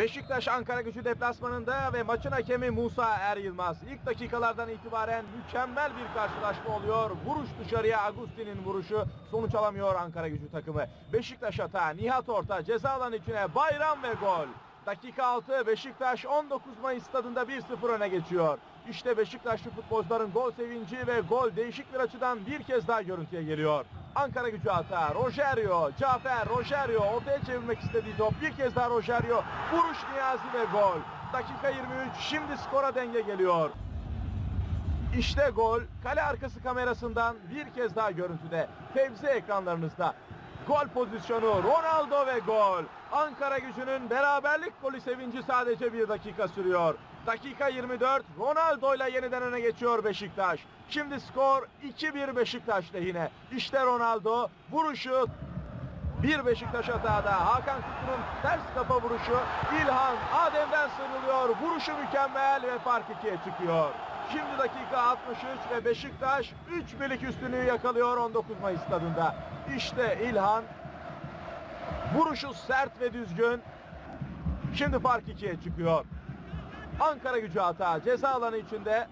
Beşiktaş Ankara gücü deplasmanında ve maçın hakemi Musa Er Yılmaz. İlk dakikalardan itibaren mükemmel bir karşılaşma oluyor. Vuruş dışarıya Agustin'in vuruşu sonuç alamıyor Ankara gücü takımı. Beşiktaş hata, Nihat Orta ceza alanı içine bayram ve gol. Dakika 6 Beşiktaş 19 Mayıs stadında 1-0 öne geçiyor. İşte Beşiktaşlı futbolcuların gol sevinci ve gol değişik bir açıdan bir kez daha görüntüye geliyor. Ankara gücü hata. Rogerio, Cafer, Rogerio ortaya çevirmek istediği top. Bir kez daha Rogerio. Vuruş Niyazi ve gol. Dakika 23. Şimdi skora denge geliyor. İşte gol. Kale arkası kamerasından bir kez daha görüntüde. Fevzi ekranlarınızda. Gol pozisyonu Ronaldo ve gol. Ankara gücünün beraberlik golü sevinci sadece bir dakika sürüyor. Dakika 24 Ronaldo ile yeniden öne geçiyor Beşiktaş. Şimdi skor 2-1 Beşiktaş lehine. İşte Ronaldo vuruşu bir Beşiktaş hatada. Hakan Kutu'nun ters kafa vuruşu. İlhan Adem'den sıyrılıyor. Vuruşu mükemmel ve fark ikiye çıkıyor. Şimdi dakika 63 ve Beşiktaş 3 birlik üstünlüğü yakalıyor 19 Mayıs stadında. İşte İlhan. Vuruşu sert ve düzgün. Şimdi fark ikiye çıkıyor. Ankara gücü hata. Ceza alanı içinde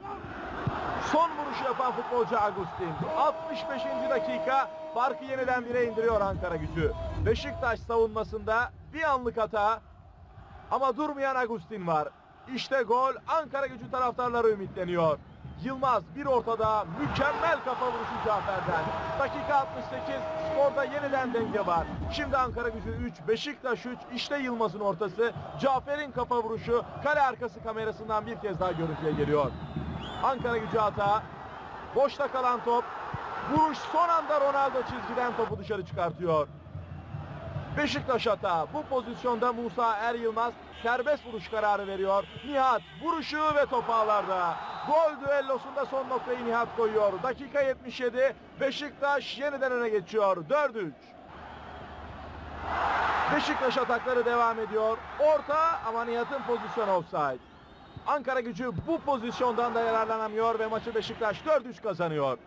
Son vuruşu yapan futbolcu Agustin. 65. dakika farkı yeniden bire indiriyor Ankara gücü. Beşiktaş savunmasında bir anlık hata ama durmayan Agustin var. İşte gol Ankara gücü taraftarları ümitleniyor. Yılmaz bir ortada mükemmel kafa vuruşu Cafer'den. Dakika 68 skorda yeniden denge var. Şimdi Ankara gücü 3, Beşiktaş 3, işte Yılmaz'ın ortası. Cafer'in kafa vuruşu kale arkası kamerasından bir kez daha görüntüye geliyor. Ankara gücü hata. Boşta kalan top. Vuruş son anda Ronaldo çizgiden topu dışarı çıkartıyor. Beşiktaş hata. Bu pozisyonda Musa Er Yılmaz serbest vuruş kararı veriyor. Nihat vuruşu ve top ağlarda. Gol düellosunda son noktayı Nihat koyuyor. Dakika 77. Beşiktaş yeniden öne geçiyor. 4-3. Beşiktaş atakları devam ediyor. Orta ama Nihat'ın pozisyonu offside. Ankara gücü bu pozisyondan da yararlanamıyor ve maçı Beşiktaş 4-3 kazanıyor.